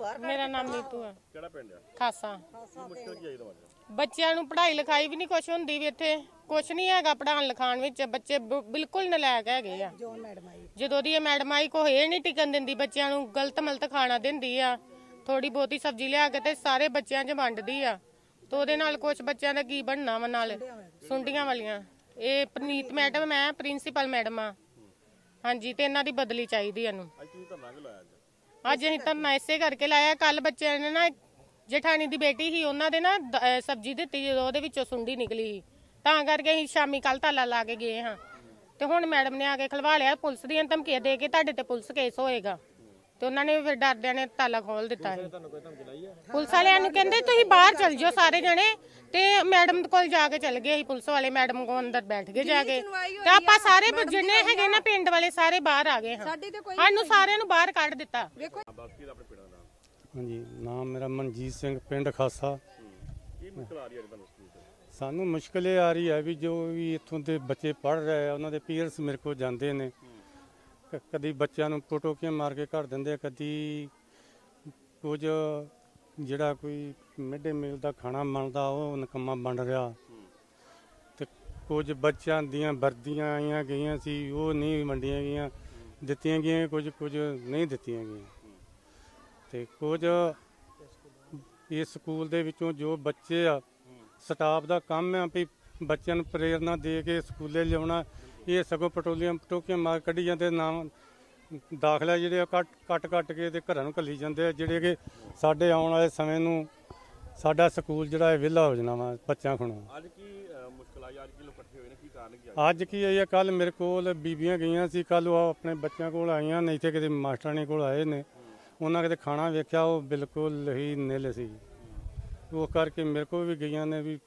ਬਾਹਰ ਮੇਰਾ ਨਾਮ ਨੀਤੂ ਆ। ਕਿਹੜਾ ਪਿੰਡ ਆ? ਖਾਸਾ। ਕੀ ਮੁਸ਼ਕਲ ਕੀ ਆਈ ਤੁਹਾਡੇ ਬੱਚਿਆਂ ਨੂੰ ਪੜ੍ਹਾਈ ਲਿਖਾਈ ਵੀ ਨਹੀਂ ਕੁਛ ਹੁੰਦੀ ਵੀ ਇੱਥੇ। ਕੁਛ ਨਹੀਂ ਹੈਗਾ ਪੜ੍ਹਾਉਣ ਲਿਖਾਉਣ ਵਿੱਚ। ਬੱਚੇ ਬ- ਬਿਲਕੁਲ ਨਲਾਇਕ ਹੈਗੇ ਆ। ਜੋਨ ਮੈਡਮ ਆਈ। ਜਦੋਂ ਦੀ ਇਹ ਮੈਡਮ ਆਈ ਕੋ ਇਹ ਨਹੀਂ ਟਿਕਣ ਦਿੰਦੀ ਬੱਚਿਆਂ ਨੂੰ ਗਲਤ ਮਲਤ ਖਾਣਾ ਦਿੰਦੀ ਆ। ਥੋੜੀ ਬਹੁਤੀ ਸਬਜ਼ੀ ਲਿਆ ਕੇ ਤੇ ਸਾਰੇ ਬੱਚਿਆਂ 'ਚ ਵੰਡਦੀ ਆ। ਤੇ ਉਹਦੇ ਨਾਲ ਕੁਝ ਬੱਚਿਆਂ ਦਾ ਕੀ ਬਣਨਾ ਵਾ ਨਾਲ? ਸੁੰਡੀਆਂ ਵਾਲੀਆਂ। ਇਹ ਪ੍ਰੀਤ ਮੈਡਮ ਹੈ ਪ੍ਰਿੰਸੀਪਲ ਮੈਡਮ ਆ। ਹਾਂਜੀ ਤੇ ਇਹਨਾਂ ਦੀ ਬਦਲੀ ਚਾਹੀਦੀ ਇਹਨੂੰ। ਅੱਜ ਤੁਸੀਂ ਧਰਨਾ ਕਿ ਲਾਇਆ ਅੱਜ? ਅੱਜ ਅਸੀਂ ਧਰਨਾ ਇਸੇ ਕਰਕੇ ਲਾਇਆ ਕੱਲ ਬੱਚਿਆਂ ਨੇ ਨਾ ਜਠਾਣੀ ਦੀ ਬੇਟੀ ਸੀ, ਉਹਨਾਂ ਦੇ ਨਾ ਦ- ਅਹ ਸਬਜ਼ੀ ਦਿੱਤੀ ਜਦੋਂ ਉਹਦੇ ਵਿੱਚੋਂ ਸੁੰਡੀ ਨਿਕਲੀ ਸੀ। ਤਾਂ ਕਰਕੇ ਅਸੀਂ ਸ਼ਾਮੀ ਕੱਲ ਤਾਲਾ ਲਾ ਕੇ ਗਏ ਹਾਂ। ਤੇ ਹੁਣ ਮੈਡਮ ਨੇ ਆ ਕੇ ਖਲਵਾ ਲਿਆ, ਪੁਲਿਸ ਦੀਆਂ ਧਮਕੀਆਂ ਦੇ ਕੇ ਤੁਹਾਡੇ ਤੇ ਪੁਲਿਸ ਕੇਸ ਹੋਏਗਾ। ਤੇ ਉਹਨਾਂ ਨੇ ਫਿਰ ਡਰਦਿਆਂ ਨੇ ਤਾਲਾ ਖੋਲ ਦਿੱਤਾ ਹੈ ਪੁਲਿਸ ਵਾਲਿਆਂ ਨੂੰ ਕਹਿੰਦੇ, ਤੁਸੀਂ ਬਾਹਰ ਚਲ ਜਾਓ ਸਾਰੇ ਜਣੇ ਤੇ ਮੈਡਮ ਕੋਲ ਜਾ ਕੇ ਚਲ ਗਏ ਅਸੀਂ ਪੁਲਿਸ ਵਾਲੇ ਮੈਡਮ ਕੋਲ ਅੰਦਰ ਬੈਠ ਗਏ ਜਾ ਕੇ। ਤੇ ਆਪਾਂ ਸਾਰੇ ਜਿੰਨੇ ਹੈਗੇ ਨਾ ਪਿੰਡ ਵਾਲੇ ਸਾਰੇ ਬਾਹਰ ਆ ਗਏ ਹਾਂ। ਸਾਡੇ ਤੇ ਕੋਈ ਸਾਨੂੰ ਸਾਰਿਆਂ ਨੂੰ ਬਾਹਰ ਕੱਢ ਦਿੱਤਾ। ਵੇਖੋ। ਬਾਕੀ ਦਾ ਆਪਣੇ ਪਿੰਡ ਦਾ ਨਾਮ। ਹਾਂਜੀ ਨਾਮ ਮੇਰਾ ਮਨਜੀਤ ਸਿੰਘ ਪਿੰਡ ਖਾਸਾ। ਕੀ ਮੁਸ਼ਕਲ ਆ ਰਹੀ ਹੈ ਅੱਜ ਤੁਹਾਨੂੰ ਸਕੂਲ 'ਚ? ਸਾਨੂੰ ਮੁਸ਼ਕਲ ਇਹ ਆ ਰਹੀ ਹੈ ਵੀ ਜੋ ਵੀ ਇੱਥੋਂ ਦੇ ਬੱਚੇ ਪੜ੍ਹ ਰਹੇ ਆ ਉਹਨਾਂ ਦੇ ਪੀਅਰਸ ਮੇਰੇ ਕੋਲ ਜਾਂਦੇ ਨੇ। ਕ- ਕਦੀ ਬੱਚਿਆਂ ਨੂੰ ਪਟੋਕੀਆਂ ਮਾਰ ਕੇ ਘਰ ਦਿੰਦੇ ਆ ਕਦੀ ਕੁਝ ਜਿਹੜਾ ਕੋਈ ਮਿਡ ਮੀਲ ਦਾ ਖਾਣਾ ਬਣਦਾ, ਉਹ ਨਕਮਾ ਬਣ ਰਿਹਾ। ਤੇ ਕੁਝ ਬੱਚਿਆਂ ਦੀਆਂ ਵਰਦੀਆਂ ਆਈਆਂ ਗਈਆਂ ਸੀ, ਉਹ ਨਹੀਂ ਵੰਡੀਆਂ ਗਈਆਂ। ਦਿੱਤੀਆਂ ਗਈਆਂ, ਕੁਝ ਕੁਝ ਨਹੀਂ ਦਿੱਤੀਆਂ ਗਈਆਂ। ਤੇ ਕੁਝ ਇਸ ਸਕੂਲ ਦੇ ਵਿੱਚੋਂ ਜੋ ਬੱਚੇ ਆ, ਸਟਾਫ ਦਾ ਕੰਮ ਆ ਵੀ ਬੱਚਿਆਂ ਨੂੰ ਪ੍ਰੇਰਨਾ ਦੇ ਕੇ ਸਕੂਲੇ ਲਿਆਉਣਾ, ਇਹ ਸਗੋਂ ਪਟੋਲੀਆਂ, ਪਟੋਕੀਆਂ ਮਾਰ ਕੱਢੀ ਜਾਂਦੇ, ਨਾਮ ਦਾਖਲਾ ਜਿਹੜੇ ਆ ਕੱਟ ਕੱਟ ਕੱਟ ਕੇ ਤੇ ਘਰਾਂ ਨੂੰ ਘੱਲੀ ਜਾਂਦੇ ਆ ਜਿਹੜੇ ਕਿ ਸਾਡੇ ਆਉਣ ਵਾਲੇ ਸਮੇਂ ਨੂੰ ਸਾਡਾ ਸਕੂਲ ਜਿਹੜਾ ਹੈ ਵਿਹਲਾ ਹੋ ਜਾਣਾ ਵਾ ਬੱਚਿਆਂ ਖਣੋ ਅੱਜ ਕੀ ਮੁਸ਼ਕਲ ਆਈ? ਅੱਜ ਕੀ ਲੋਕ ਇਕੱਠੇ ਹੋਏ ਨੇ? ਕੀ ਕਾਰਨ ਕੀ ਆ? ਅੱਜ ਕੀ ਹੈ ਕੱਲ ਮੇਰੇ ਕੋਲ ਬੀਬੀਆਂ ਗਈਆਂ ਸੀ ਕੱਲ ਉਹ ਆਪਣੇ ਬੱਚਿਆਂ ਕੋਲ ਆਈਆਂ ਨਹੀਂ ਤੇ ਕਿਤੇ ਮਾਸਟਰਾਣੀ ਕੋਲ ਆਏ ਨੇ। ਉਹਨਾਂ ਕਿਤੇ ਖਾਣਾ ਵੇਖਿਆ ਉਹ ਬਿਲਕੁਲ ਹੀ ਨਿਲ ਸੀ। ਉਹ ਕਰਕੇ ਮੇਰੇ ਕੋਲ ਵੀ ਗਈਆਂ ਨੇ ਵੀ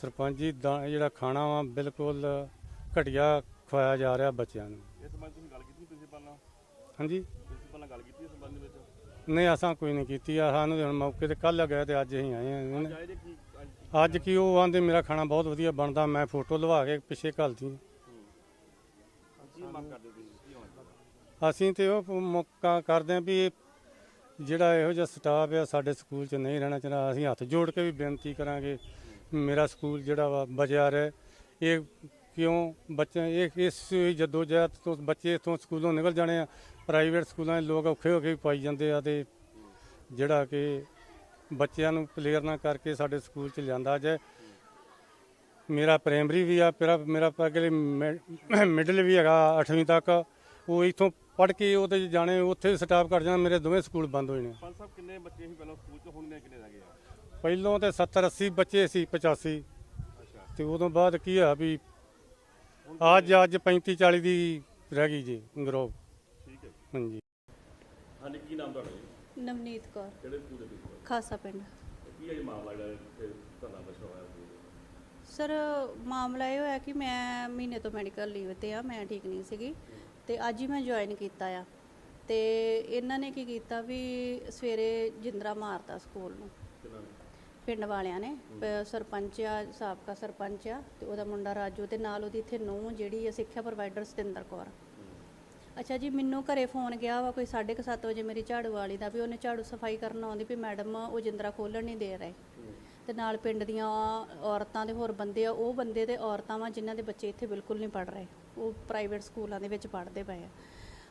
ਸਰਪੰਚ ਜੀ ਦਾ ਜਿਹੜਾ ਖਾਣਾ ਵਾ ਬਿਲਕੁਲ ਘਟੀਆ ਖਵਾਇਆ ਜਾ ਰਿਹਾ ਬੱਚਿਆਂ ਨੂੰ। ਇਸ ਸੰਬੰਧ ਤੁਸੀਂ ਗੱਲ ਕੀਤੀ ਪ੍ਰਿੰਸੀਪਲ ਨਾਲ? ਹਾਂਜੀ। ਪ੍ਰਿੰਸੀਪਲ ਨਾਲ ਗੱਲ ਕੀਤੀ ਇਸ ਸੰਬੰਧ ਵਿੱਚ? ਨਹੀਂ ਅਸਾਂ ਕੋਈ ਨਹੀਂ ਕੀਤੀ। ਆ ਸਾਨੂੰ ਹੁਣ ਮੌਕੇ ਤੇ ਕੱਲ ਗਏ ਤੇ ਅੱਜ ਅਸੀਂ ਆਏ ਜੇ ਕੀ ਅੱਜ ਕੀ- ਅੱਜ ਕੀ ਉਹ ਆਂਦੇ ਮੇਰਾ ਖਾਣਾ ਬਹੁਤ ਵਧੀਆ ਬਣਦਾ ਮੈਂ ਫੋਟੋ ਲਵਾ ਕੇ ਪਿੱਛੇ ਘੱਲਦੀ ਹਾਂ। ਕੀ ਮੰਗ ਕਰਦੇ ਤੁਸੀਂ? ਕੀ ਹੋਣਾ ਚਾਹੀਦਾ? ਅਸੀਂ ਤੇ ਉਹ ਮੌਕਾ ਕਰਦੇ ਹਾਂ ਵੀ ਇਹ ਜਿਹੜਾ ਇਹੋ ਜਿਹਾ ਸਟਾਫ ਆ ਸਾਡੇ ਸਕੂਲ 'ਚ ਨਹੀਂ ਰਹਿਣਾ ਚਾਹੀਦਾ। ਅਸੀਂ ਹੱਥ ਜੋੜ ਕੇ ਵੀ ਬੇਨਤੀ ਕਰਾਂਗੇ ਮੇਰਾ ਸਕੂਲ ਜਿਹੜਾ ਵਾ ਬਚਿਆ ਰਹੇ। ਇਹ ਕਿਉਂ ਬੱਚੇ ਇਹ ਇਸ ਜੱਦੋ ਜਹਿਦ ਤੋਂ ਬੱਚੇ ਇਥੋਂ ਸਕੂਲੋਂ ਨਿਕਲ ਜਾਣੇ ਆ ਪ੍ਰਾਈਵੇਟ ਸਕੂਲਾਂ ਦੇ ਲੋਕ ਔਖੇ ਹੋ ਕੇ ਪਾਈ ਜਾਂਦੇ ਆ ਤੇ ਜਿਹੜਾ ਕਿ ਬੱਚਿਆਂ ਨੂੰ ਕਲੀਅਰ ਨਾ ਕਰਕੇ ਸਾਡੇ ਸਕੂਲ 'ਚ ਲਿਆਂਦਾ ਜਾਏ। ਮੇਰਾ ਪ੍ਰਾਇਮਰੀ ਵੀ ਆ ਮੇਰਾ ਮੇਰਾ ਅਗਲੇ ਮਿਡਲ ਵੀ ਹੈਗਾ 8ਵੀਂ ਤੱਕ। ਉਹ ਇਥੋਂ ਪੜ੍ਹ ਕੇ ਉਹਦੇ 'ਚ ਜਾਣੇ ਉੱਥੇ ਸਟਾਫ ਕਰ ਜਾਣਾ ਮੇਰੇ ਦੋਵੇਂ ਸਕੂਲ ਬੰਦ ਹੋਏ ਨੇ ਪੰਜ ਸਾਹਿਬ ਕਿੰਨੇ ਬੱਚੇ ਸੀ ਪਹਿਲਾਂ ਸਕੂਲ 'ਚ? ਹੁਣ ਨੇ ਕਿੰਨੇ ਰਹਿ ਗਏ ਆ? ਪਹਿਲੋਂ ਤੇ 70 80 ਬੱਚੇ ਸੀ 85 ਅੱਛਾ। ਤੇ ਉਦੋਂ ਬਾਅਦ ਕੀ ਹੋਇਆ ਵੀ ਅੱਜ ਅੱਜ 35 40 ਦੀ ਰਹਿ ਗਈ ਜੀ ਗਰੋਹ। ਠੀਕ ਹੈ ਹਾਂਜੀ। ਹਾਂਜੀ ਕੀ ਨਾਮ ਤੁਹਾਡਾ ਜੀ? ਨਵਨੀਤ ਕੌਰ। ਕਿਹੜੇ ਸਕੂਲ ਦੇ ਵਿੱਚ? ਖਾਸਾ ਪਿੰਡ। ਕੀ ਹੈ ਜੀ ਮਾਮਲਾ ਜਿਹੜਾ ਇੱਥੇ ਧਰਨਾ ਬੈਠਾ ਹੋਇਆ ਸਕੂਲ ਦੇ ਸਰ ਮਾਮਲਾ ਇਹ ਹੋਇਆ ਕਿ ਮੈਂ ਮਹੀਨੇ ਤੋਂ ਮੈਡੀਕਲ ਲੀਵ ਤੇ ਆ ਮੈਂ ਠੀਕ ਨਹੀਂ ਸੀਗੀ। ਤੇ ਅੱਜ ਹੀ ਮੈਂ ਜੁਆਇਨ ਕੀਤਾ ਆ। ਤੇ ਇਹਨਾਂ ਨੇ ਕੀ ਕੀਤਾ ਵੀ ਸਵੇਰੇ ਜਿੰਦਰਾ ਮਾਰਤਾ ਸਕੂਲ ਨੇ। ਪਿੰਡ ਵਾਲਿਆਂ ਨੇ ਪ- ਸਰਪੰਚ ਆ ਸਾਬਕਾ ਸਰਪੰਚ ਆ ਤੇ ਉਹਦਾ ਮੁੰਡਾ ਰਾਜੂ ਤੇ ਨਾਲ ਉਹਦੀ ਇੱਥੇ ਨੂੰਹ ਜਿਹੜੀ ਆ ਸਿੱਖਿਆ ਪ੍ਰੋਵਾਈਡਰ ਸਤਿੰਦਰ ਕੌਰ। ਅੱਛਾ ਜੀ ਮੈਨੂੰ ਘਰੇ ਫੋਨ ਗਿਆ ਵਾ ਕੋਈ 7:30 ਵਜੇ ਮੇਰੀ ਝਾੜੂ ਵਾਲੀ ਦਾ ਵੀ ਉਹਨੇ ਝਾੜੂ ਸਫ਼ਾਈ ਕਰਨ ਆਉਂਦੀ ਵੀ ਮੈਡਮ ਉਹ ਜਿੰਦਰਾ ਖੋਲਣ ਨਹੀਂ ਦੇ ਰਹੇ। ਤੇ ਨਾਲ ਪਿੰਡ ਦੀਆਂ ਔਰਤਾਂ ਦੇ ਹੋਰ ਬੰਦੇ ਆ ਉਹ ਬੰਦੇ ਤੇ ਔਰਤਾਂ ਵਾ ਜਿਨ੍ਹਾਂ ਦੇ ਬੱਚੇ ਇੱਥੇ ਬਿਲਕੁਲ ਨਹੀਂ ਪੜ ਰਹੇ। ਉਹ ਪ੍ਰਾਈਵੇਟ ਸਕੂਲਾਂ ਦੇ ਵਿੱਚ ਪੜ੍ਹਦੇ ਪਏ ਆ।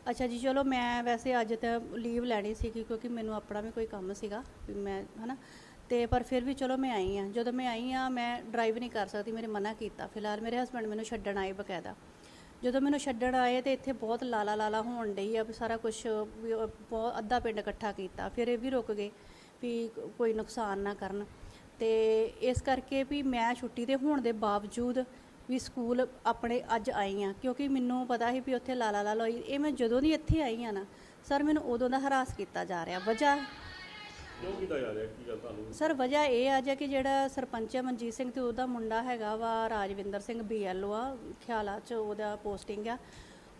ਅੱਛਾ ਜੀ ਚਲੋ ਮੈਂ ਵੈਸੇ ਅੱਜ ਤਾਂ ਲੀਵ ਲੈਣੀ ਸੀ ਕਿਉਂਕਿ ਮੈਨੂੰ ਆਪਣਾ ਵੀ ਕੋਈ ਕੰਮ ਸੀਗਾ ਵੀ ਮੈਂ ਹਨਾ ਤੇ ਪਰ ਫਿਰ ਵੀ ਚਲੋ ਮੈਂ ਆਈ ਆ ਜਦੋਂ ਮੈਂ ਆਈ ਆ ਮੈਂ ਡਰਾਈਵ ਨਹੀਂ ਕਰ ਸਕਦੀ, ਮੇਰੇ ਮਨਾ ਕੀਤਾ। ਫਿਲਹਾਲ ਮੇਰੇ ਹਸਬੰਡ ਮੈਨੂੰ ਛੱਡਣ ਆਏ ਬਕਾਇਦਾ। ਜਦੋਂ ਮੈਨੂੰ ਛੱਡਣ ਆਏ ਤੇ ਇੱਥੇ ਬਹੁਤ ਲਾਲਾ ਲਾਲਾ ਹੋਣ ਡਈ ਆ, ਵੀ ਸਾਰਾ ਕੁਝ ਬਹੁਤ ਅੱਧਾ ਪਿੰਡ ਇਕੱਠਾ ਕੀਤਾ। ਫਿਰ ਇਹ ਵੀ ਰੁਕ ਗਏ ਵੀ ਕੋਈ ਨੁਕਸਾਨ ਨਾ ਕਰਨ। ਤੇ ਇਸ ਕਰਕੇ ਵੀ ਮੈਂ ਛੁੱਟੀ ਦੇ ਹੋਣ ਦੇ ਬਾਵਜੂਦ ਵੀ ਸਕੂਲ ਆਪਣੇ ਅੱਜ ਆਈ ਆ ਕਿਉਂਕਿ ਮੈਨੂੰ ਪਤਾ ਸੀ ਵੀ ਉੱਥੇ ਲਾਲਾ ਲਾਲਾ ਹੋਈ। ਇਹ ਮੈਂ ਜਦੋਂ ਦੀ ਇੱਥੇ ਆਈ ਆ ਨਾ, ਸਰ ਮੈਨੂੰ ਉਦੋਂ ਦਾ ਹਰਾਸ ਕੀਤਾ ਜਾ ਰਿਹਾ। ਵਜ੍ਹਾ ਕਿਉਂ ਕੀਤਾ ਜਾ ਰਿਹਾ? ਕੀ ਗੱਲ ਤੁਹਾਨੂੰ? ਸਰ ਵਜ੍ਹਾ ਇਹ ਆ ਜਾ ਕਿ ਜਿਹੜਾ ਸਰਪੰਚ ਹੈ ਮਨਜੀਤ ਸਿੰਘ ਤੇ ਉਹਦਾ ਮੁੰਡਾ ਹੈਗਾ ਵਾ ਰਾਜਵਿੰਦਰ ਸਿੰਘ ਬੀਐਲਓ ਆ ਖਿਆਲਾ ਚ ਉਹਦਾ ਪੋਸਟਿੰਗ ਆ।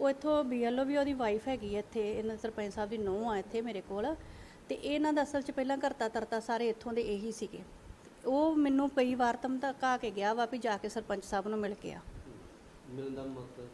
ਉਹ ਇੱਥੋਂ ਬੀਐਲਓ ਵੀ ਉਹਦੀ ਵਾਈਫ ਹੈਗੀ ਇੱਥੇ ਇਹਨਾਂ ਸਰਪੰਚ ਸਾਹਿਬ ਦੀ ਨੂੰਹ ਆ ਇੱਥੇ ਮੇਰੇ ਕੋਲ। ਤੇ ਇਹਨਾਂ ਦਾ ਅਸਲ ਚ ਪਹਿਲਾਂ ਕਰਤਾ ਤਰਤਾ ਸਾਰੇ ਇੱਥੋਂ ਦੇ ਇਹੀ ਸੀਗੇ। ਉਹ ਮੈਨੂੰ ਕਈ ਵਾਰ ਧਮਕਾ ਕੇ ਗਿਆ ਵਾ ਵੀ ਜਾ ਕੇ ਸਰਪੰਚ ਸਾਹਿਬ ਨੂੰ ਮਿਲ ਕੇ ਆ। ਮਿਲਣ ਦਾ ਮਕਸਦ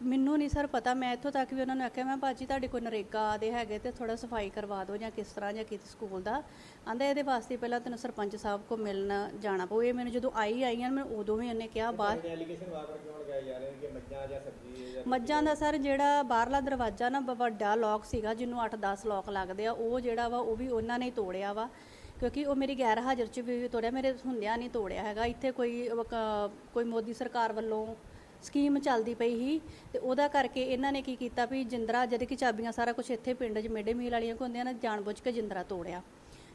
ਮੈਨੂੰ ਨਹੀਂ ਸਰ ਪਤਾ ਮੈਂ ਇੱਥੋਂ ਤੱਕ ਵੀ ਉਹਨਾਂ ਨੂੰ ਆਖਿਆ ਮੈਂ ਭਾਜੀ ਤੁਹਾਡੇ ਕੋਲ ਨਰੇਗਾ ਦੇ ਹੈਗੇ ਤੇ ਥੋੜਾ ਸਫ਼ਾਈ ਕਰਵਾ ਦਿਓ ਜਾਂ ਕਿਸ ਤਰ੍ਹਾਂ ਜਾਂ ਕਿਸ ਸਕੂਲ ਦਾ। ਆਂਦਾ ਇਹਦੇ ਵਾਸਤੇ ਪਹਿਲਾਂ ਤੈਨੂੰ ਸਰਪੰਚ ਸਾਹਿਬ ਕੋ ਮਿਲਣ ਜਾਣਾ ਪਊ। ਇਹ ਮੈਨੂੰ ਜਦੋਂ ਆਈ ਆਈਆਂ ਮੈਂ ਉਦੋਂ ਵੀ ਉਹਨੇ ਕਿਹਾ ਬਾਹਰ ਐਲੀਗੇਸ਼ਨ ਵਾਰ-ਵਾਰ ਕਿਉਂ ਲਗਾਏ ਜਾ ਰਹੇ ਨੇ? ਕਿ ਮੱਝਾਂ ਜਾਂ ਸਬਜ਼ੀ ਜਾਂ ਮੱਝਾਂ ਦਾ ਸਰ ਜਿਹੜਾ ਬਾਹਰਲਾ ਦਰਵਾਜ਼ਾ ਨਾ ਵੱਡਾ ਲੋਕ ਸੀਗਾ ਜਿਹਨੂੰ 8-10 ਲੋਕ ਲੱਗਦੇ ਆ ਉਹ ਜਿਹੜਾ ਵਾ ਉਹ ਵੀ ਉਹਨਾਂ ਨੇ ਤੋੜਿਆ ਵਾ। ਕਿਉਂਕਿ ਉਹ ਮੇਰੀ ਗੈਰ ਹਾਜ਼ਰ ਚ ਵੀ ਤੋੜਿਆ ਮੇਰੇ ਹੁੰਦਿਆਂ ਨਹੀਂ ਤੋੜਿਆ ਹੈਗਾ। ਇੱਥੇ ਕੋਈ ਕੋਈ ਮੋਦੀ ਸਰਕਾਰ ਵੱਲੋਂ ਸਕੀਮ ਚੱਲਦੀ ਪਈ ਸੀ ਤੇ ਉਹਦਾ ਕਰਕੇ ਇਹਨਾਂ ਨੇ ਕੀ ਕੀਤਾ ਵੀ ਜਿੰਦਰਾ, ਜਦ ਕਿ ਚਾਬੀਆਂ ਸਾਰਾ ਕੁਝ ਇੱਥੇ ਪਿੰਡ 'ਚ, ਮਿਡੇ ਮੀਲ ਵਾਲੀਆਂ ਕੋਲ ਹੁੰਦੀਆਂ ਨੇ, ਜਾਣਬੁੱਝ ਕੇ ਜਿੰਦਰਾ ਤੋੜਿਆ।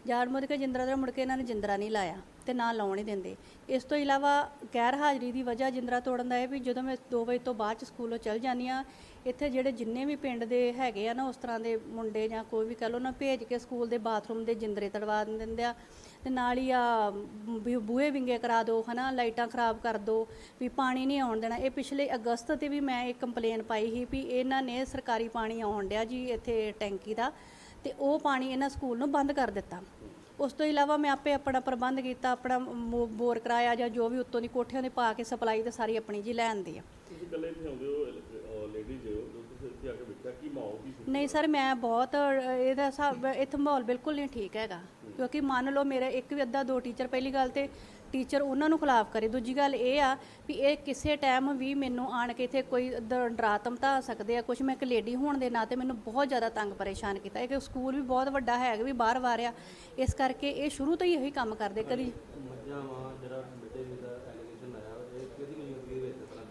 ਜਾੜ ਜਾਣਬੁੱਝ ਕੇ ਜਿੰਦਰਾ ਦਾ ਮੁੜ ਕੇ ਇਹਨਾਂ ਨੇ ਜਿੰਦਰਾ ਨਹੀਂ ਲਾਇਆ ਤੇ ਨਾ ਲਾਉਣ ਹੀ ਦਿੰਦੇ। ਇਸ ਤੋਂ ਇਲਾਵਾ ਗੈਰ ਹਾਜ਼ਰੀ ਦੀ ਵਜ੍ਹਾ ਜਿੰਦਰਾ ਤੋੜਨ ਦਾ ਇਹ ਵੀ ਜਦੋਂ ਮੈਂ 2 ਵਜੇ ਤੋਂ ਬਾਅਦ ਚ ਸਕੂਲੋਂ ਚਲ ਜਾਂਦੀ ਆ ਇੱਥੇ ਜਿਹੜੇ ਜਿੰਨੇ ਵੀ ਪਿੰਡ ਦੇ ਹੈਗੇ ਆ ਨਾ ਉਸ ਤਰ੍ਹਾਂ ਦੇ ਮੁੰਡੇ ਜਾਂ ਕੋਈ ਵੀ ਕਹ ਲੋ ਨਾ ਭੇਜ ਕੇ ਸਕੂਲ ਦੇ ਬਾਥਰੂਮ ਦੇ ਜਿੰਦਰੇ ਤੜਵਾ ਦਿੰਦੇ ਆ। ਤੇ ਨਾਲ ਹੀ ਆ ਵੀ ਬੂਹੇ ਵਿੰਗੇ ਕਰਾ ਦਿਓ ਹਨਾ, ਲਾਈਟਾਂ ਖਰਾਬ ਕਰ ਦਿਓ ਵੀ ਪਾਣੀ ਨਹੀਂ ਆਉਣ ਦੇਣਾ। ਇਹ ਪਿਛਲੇ ਅਗਸਤ ਤੇ ਵੀ ਮੈਂ ਇੱਕ ਕੰਪਲੇਨ ਪਾਈ ਸੀ ਵੀ ਇਹਨਾਂ ਨੇ ਸਰਕਾਰੀ ਪਾਣੀ ਆਉਣ ਡਿਆ ਜੀ ਇੱਥੇ ਟੈਂਕੀ ਦਾ। ਤੇ ਉਹ ਪਾਣੀ ਇਹਨਾਂ ਸਕੂਲ ਨੂੰ ਬੰਦ ਕਰ ਦਿੱਤਾ। ਉਸ ਤੋਂ ਇਲਾਵਾ ਮੈਂ ਆਪੇ ਆਪਣਾ ਪ੍ਰਬੰਧ ਕੀਤਾ ਆਪਣਾ ਬੋਰ ਕਰਾਇਆ ਜਾਂ ਜੋ ਵੀ ਉੱਤੋਂ ਦੀ ਕੋਠਿਆਂ ਦੇ ਪਾ ਕੇ ਸਪਲਾਈ ਤੇ ਸਾਰੀ ਆਪਣੀ ਜੀ ਲੈਣ ਦੀ ਆ। ਤੁਸੀਂ ਇਕੱਲੇ ਇੱਥੇ ਆਉਂਦੇ ਹੋ ਲੇਡੀਜ਼ ਹੋ ਜਦੋਂ ਤੁਸੀਂ ਇੱਥੇ ਆ ਕੇ ਵੇਖਿਆ ਕੀ ਮਾਹੌਲ ਕੀ ਸੀ? ਨਹੀਂ ਸਰ ਮੈਂ ਬਹੁਤ ਇਹਦਾ ਇੱਥੇ ਮਾਹੌਲ ਬਿਲਕੁਲ ਨਹੀਂ ਠੀਕ ਹੈਗਾ। ਕਿਉਂਕਿ ਮੰਨ ਲਓ ਮੇਰਾ ਇੱਕ ਵੀ ਅੱਧਾ, ਦੋ ਟੀਚਰ ਪਹਿਲੀ ਗੱਲ ਤੇ ਟੀਚਰ ਉਹਨਾਂ ਨੂੰ ਖਿਲਾਫ ਕਰੇ। ਦੂਜੀ ਗੱਲ ਇਹ ਆ ਵੀ ਇਹ ਕਿਸੇ ਟਾਈਮ ਵੀ ਮੈਨੂੰ ਆਣ ਕੇ ਇੱਥੇ ਕੋਈ ਦ- ਡਰਾ ਧਮਕਾ ਸਕਦੇ ਆ ਕੁਝ ਮੈਂ ਇੱਕ ਲੇਡੀ ਹੋਣ ਦੇ ਨਾਤੇ ਮੈਨੂੰ ਬਹੁਤ ਜ਼ਿਆਦਾ ਤੰਗ ਪਰੇਸ਼ਾਨ ਕੀਤਾ। ਇਹ ਕਿ ਸਕੂਲ ਵੀ ਬਹੁਤ ਵੱਡਾ ਹੈਗਾ ਵੀ ਬਾਹਰ ਵਾਰਿਆ। ਇਸ ਕਰਕੇ ਇਹ ਸ਼ੁਰੂ ਤੋਂ ਹੀ ਇਹੀ ਕੰਮ ਕਰਦੇ, ਕਦੀ ਮੱਝਾਂ ਵਾਂ, ਜਿਹੜਾ ਬੇਟੇ ਦਾ ਐਲੀਗੇਸ਼ਨ ਆਇਆ, ਇਹ ਕਿਹਦੀ ਮੌਜੂਦਗੀ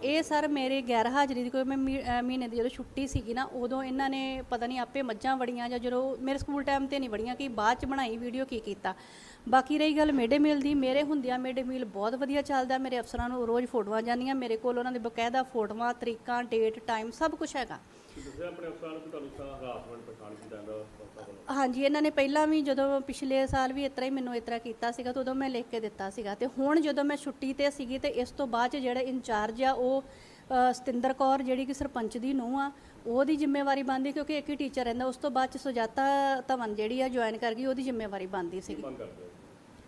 ਇਹ ਸਰ ਮੇਰੇ ਗੈਰ ਹਾਜ਼ਰੀ ਦੀ ਕੋਈ ਮੈਂ ਮੀ- ਅਹ ਮਹੀਨੇ ਦੀ ਜਦੋਂ ਛੁੱਟੀ ਸੀਗੀ ਨਾ, ਉਦੋਂ ਇਹਨਾਂ ਨੇ ਪਤਾ ਨਹੀਂ ਆਪੇ ਮੱਝਾਂ ਵੜੀਆਂ ਜਾਂ ਜਦੋਂ ਮੇਰੇ ਸਕੂਲ ਟਾਈਮ ਤੇ ਨਹੀਂ ਵੜੀਆਂ, ਕਿ ਬਾਅਦ ਚ ਬਣਾਈ ਵੀਡੀਓ ਕੀ ਕੀਤਾ। ਬਾਕੀ ਰਹੀ ਗੱਲ ਮਿਡ ਡੇ ਮੀਲ ਦੀ, ਮੇਰੇ ਹੁੰਦਿਆਂ ਮਿਡ ਡੇ ਮੀਲ ਬਹੁਤ ਵਧੀਆ ਚੱਲਦਾ, ਮੇਰੇ ਅਫਸਰਾਂ ਨੂੰ ਰੋਜ਼ ਫੋਟੋਆਂ ਜਾਂਦੀਆਂ, ਮੇਰੇ ਕੋਲ ਉਹਨਾਂ ਦੇ ਬਕਾਇਦਾ ਫੋਟੋਆਂ, ਤਰੀਕਾਂ ਡੇਟ ਟਾਈਮ ਸਭ ਕੁਝ ਹੈਗਾ। ਆਪਣੇ ਅਫਸਰਾਂ ਨੂੰ ਕਿ ਤੁਹਾਨੂੰ ਤਾਂ ਹਰਾਸਮੈਂਟ ਪਛਾਣ ਕੀਤਾ ਜਾਂਦਾ ਸੰਸਥਾ ਵੱਲੋਂ? ਹਾਂਜੀ ਇਹਨਾਂ ਨੇ ਪਹਿਲਾਂ ਵੀ ਜਦੋਂ ਪਿਛਲੇ ਸਾਲ ਵੀ ਇਤਰਾ ਹੀ ਮੈਨੂੰ ਇਤਰਾ ਕੀਤਾ ਸੀਗਾ ਤਾਂ ਉਦੋਂ ਮੈਂ ਲਿਖ ਕੇ ਦਿੱਤਾ ਸੀਗਾ। ਤੇ ਹੁਣ ਜਦੋਂ ਮੈਂ ਛੁੱਟੀ ਤੇ ਸੀਗੀ ਤੇ ਇਸ ਤੋਂ ਬਾਅਦ ਚ ਜਿਹੜਾ ਇੰਚਾਰਜ ਆ ਉਹ ਅ, ਸਤਿੰਦਰ ਕੌਰ ਜਿਹੜੀ ਕਿ ਸਰਪੰਚ ਦੀ ਨੂੰਹ ਆ ਉਹਦੀ ਜ਼ਿੰਮੇਵਾਰੀ ਬਣਦੀ ਕਿਉਂਕਿ ਇੱਕ ਹੀ ਟੀਚਰ ਰਹਿੰਦਾ। ਉਸ ਤੋਂ ਬਾਅਦ ਚ ਸੁਜਾਤਾ ਧਵਨ ਜਿਹੜੀ ਆ ਜੁਆਇਨ ਕਰ ਗਈ ਉਹਦੀ ਜ਼ਿੰਮੇਵਾਰੀ ਬਣਦੀ ਸੀਗੀ। ਮੰਗ ਕਰਦੇ ਹੋ?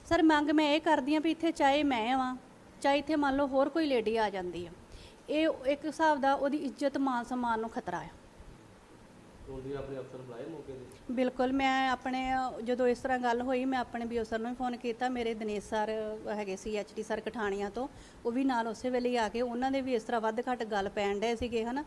ਸਰ ਮੰਗ ਮੈਂ ਇਹ ਕਰਦੀ ਆ ਵੀ ਇੱਥੇ ਚਾਹੇ ਮੈਂ ਆਵਾਂ ਚਾਹੇ ਇੱਥੇ ਮੰਨ ਲਓ ਹੋਰ ਕੋਈ ਲੇਡੀ ਆ ਜਾਂਦੀ ਆ। ਇਹ ਇੱਕ ਹਿਸਾਬ ਦਾ ਉਹਦੀ ਇੱਜ਼ਤ ਮਾਨ ਸਨਮਾਨ ਨੂੰ ਖਤਰਾ ਆ। ਤੁਸੀਂ ਆਪਣੇ ਅਫਸਰ ਬੁਲਾਏ ਮੌਕੇ ਤੇ? ਬਿਲਕੁਲ, ਮੈਂ ਆਪਣੇ, ਜਦੋਂ ਇਸ ਤਰ੍ਹਾਂ ਗੱਲ ਹੋਈ, ਮੈਂ ਆਪਣੇ ਵੀ ਅਫਸਰ ਨੂੰ ਵੀ ਫੋਨ ਕੀਤਾ। ਮੇਰੇ ਦਿਨੇਸ਼ ਸਰ ਹੈਗੇ ਸੀ ਐਚਡੀ ਸਰ ਕਠਾਣੀਆਂ ਤੋਂ। ਉਹ ਵੀ ਨਾਲ ਉਸੇ ਵੇਲੇ ਹੀ ਆ ਕੇ ਉਹਨਾਂ ਦੇ ਵੀ ਇਸ ਤਰ੍ਹਾਂ ਵੱਧ ਘੱਟ ਗੱਲ ਪੈਣ ਡਏ ਸੀਗੇ, ਹਨਾ?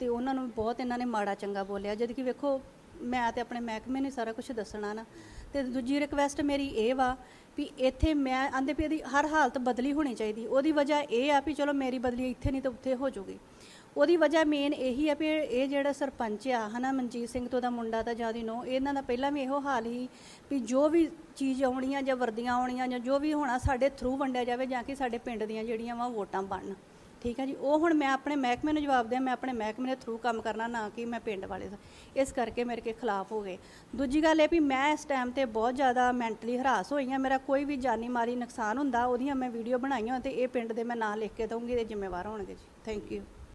ਤੇ ਉਹਨਾਂ ਨੂੰ ਬਹੁਤ ਇਹਨਾਂ ਨੇ ਮਾੜਾ ਚੰਗਾ ਬੋਲਿਆ। ਜਦ ਕਿ ਵੇਖੋ, ਮੈਂ ਤੇ ਆਪਣੇ ਮਹਿਕਮੇ ਨੇ ਸਾਰਾ ਕੁਝ ਦੱਸਣਾ ਨਾ। ਤੇ ਦੂਜੀ ਰਿਕਵੈਸਟ ਮੇਰੀ ਇਹ ਵਾ ਵੀ ਇੱਥੇ ਮੈਂ ਆਂਦੇ ਵੀ ਇਹਦੀ ਹਰ ਹਾਲਤ ਬਦਲੀ ਹੋਣੀ ਚਾਹੀਦੀ। ਉਹਦੀ ਵਜ੍ਹਾ ਇਹ ਆ ਵੀ ਚਲੋ ਮੇਰੀ ਬਦਲੀ ਇੱਥੇ ਨਹੀਂ ਤਾਂ ਉੱਥੇ ਹੋ ਜਾਊਗੀ ਉਹਦੀ ਵਜ੍ਹਾ ਮੇਨ ਇਹੀ ਹੈ ਵੀ ਇਹ ਜਿਹੜਾ ਸਰਪੰਚ ਆ, ਹਨਾ ਮਨਜੀਤ ਸਿੰਘ ਤੋਂ ਦਾ ਮੁੰਡਾ ਤਾਂ ਜਿਆਦੀ ਨੋ, ਇਹਨਾਂ ਦਾ ਪਹਿਲਾਂ ਵੀ ਇਹੋ ਹਾਲ ਹੀ ਵੀ ਜੋ ਵੀ ਚੀਜ਼ ਆਉਣੀ ਆ ਜਾਂ ਵਰਦੀਆਂ ਆਉਣੀਆਂ ਜਾਂ ਜੋ ਵੀ ਹੋਣਾ ਸਾਡੇ ਥਰੂ ਵੰਡਿਆ ਜਾਵੇ ਜਾਂ ਕਿ ਸਾਡੇ ਪਿੰਡ ਦੀਆਂ ਜਿਹੜੀਆਂ ਵਾ ਵੋਟਾਂ ਬਣਨ। ਠੀਕ ਹੈ ਜੀ? ਉਹ ਹੁਣ ਮੈਂ ਆਪਣੇ ਮਹਿਕਮੇ ਨੂੰ ਜਵਾਬ ਦਿਆਂ, ਮੈਂ ਆਪਣੇ ਮਹਿਕਮੇ ਦੇ ਥਰੂ ਕੰਮ ਕਰਨਾ, ਨਾ ਕਿ ਮੈਂ ਪਿੰਡ ਵਾਲੇ ਦਾ। ਇਸ ਕਰਕੇ ਮੇਰੇ ਕੇ ਖਿਲਾਫ ਹੋ ਗਏ। ਦੂਜੀ ਗੱਲ ਇਹ ਵੀ ਮੈਂ ਇਸ ਟਾਈਮ ਤੇ ਬਹੁਤ ਜ਼ਿਆਦਾ ਮੈਂਟਲੀ ਹਰਾਸ ਹੋਈ ਹਾਂ ਮੇਰਾ ਕੋਈ ਵੀ ਜਾਨੀ ਮਾਰੀ ਨੁਕਸਾਨ ਹੁੰਦਾ, ਉਹਦੀਆਂ ਮੈਂ ਵੀਡੀਓ ਬਣਾਈਆਂ ਤੇ ਇਹ ਪਿੰਡ ਦੇ ਮੈਂ ਨਾਂ ਲਿਖ ਕੇ ਦਊਂਗੀ ਤੇ ਜ਼ਿੰਮੇਵਾਰ ਹੋਣਗੇ ਜੀ। Thank you